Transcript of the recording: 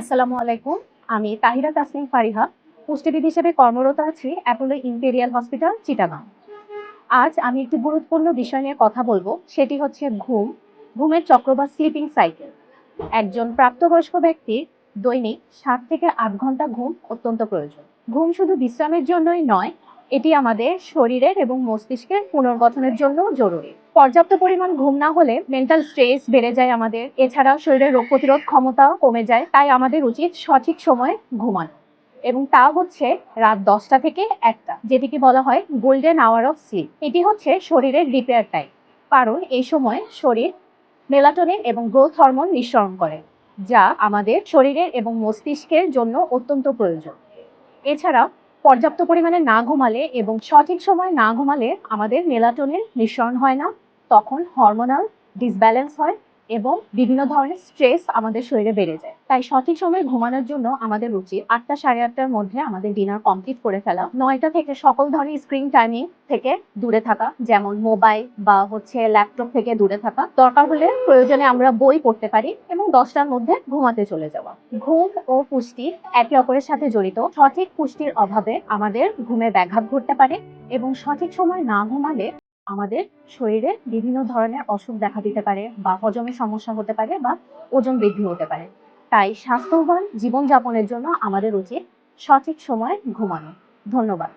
আসসালামু আলাইকুম। আমি তাহিরা তাসমিন ফারিহা, পুষ্টিবিদ হিসেবে কর্মরত আছি অ্যাপোলো ইম্পেরিয়াল হসপিটাল চিটাগাঁও আজ আমি একটি গুরুত্বপূর্ণ বিষয় নিয়ে কথা বলব, সেটি হচ্ছে ঘুম। ঘুমের চক্র বা স্লিপিং সাইকেল একজন প্রাপ্তবয়স্ক ব্যক্তির দৈনিক সাত থেকে আট ঘণ্টা ঘুম অত্যন্ত প্রয়োজন। ঘুম শুধু বিশ্রামের জন্যই নয় এটি আমাদের শরীরের এবং মস্তিষ্কের পুনর্গঠনের জন্য জরুরি। পর্যাপ্ত পরিমাণ ঘুম না হলে মেন্টাল স্ট্রেস বেড়ে যায় আমাদের। এছাড়াও শরীরের রোগ প্রতিরোধ ক্ষমতাও কমে যায়, তাই আমাদের উচিত সঠিক সময়ে ঘুমানো। এবং তা হচ্ছে রাত দশটা থেকে একটা, যেটিকে বলা হয় গোল্ডেন আওয়ার অফ স্লিপ এটি হচ্ছে শরীরের রিপেয়ার টাইম কারণ এই সময় শরীর মেলাটোনিন এবং গ্রোথ হরমোন নিঃসরণ করে, যা আমাদের শরীরের এবং মস্তিষ্কের জন্য অত্যন্ত প্রয়োজন। এছাড়াও পর্যাপ্ত পরিমাণে না ঘুমালে এবং সঠিক সময় না ঘুমালে আমাদের মেলাটোনিন নিঃসরণ হয় না। তখন হরমোনাল ডিসব্যালেন্স হয়। এবং বিভিন্ন ধরনের স্ট্রেস আমাদের শরীরে বেড়ে যায়। তাই সঠিক সময়ে ঘুমানোর জন্য আমাদের উচিত আটটা সাড়ে আটটার মধ্যে আমাদের ডিনার কমপ্লিট করে ফেলা। নয়টা থেকে সকল ধরনের স্ক্রিন টাইমিং থেকে দূরে থাকা, যেমন মোবাইল বা হচ্ছে ল্যাপটপ থেকে দূরে থাকা। দরকার হলে প্রয়োজনে আমরা বই পড়তে পারি এবং দশটার মধ্যে ঘুমাতে চলে যাওয়া। ঘুম ও পুষ্টি একে অপরের সাথে জড়িত। সঠিক পুষ্টির অভাবে আমাদের ঘুমে ব্যাঘাত ঘটতে পারে এবং সঠিক সময় না ঘুমালে আমাদের শরীরে বিভিন্ন ধরনের অসুখ দেখা দিতে পারে বা হজমের সমস্যা হতে পারে বা ওজন বৃদ্ধি হতে পারে। তাই স্বাস্থ্যবান জীবনযাপনের জন্য আমাদের উচিত সঠিক সময়ে ঘুমানো। ধন্যবাদ।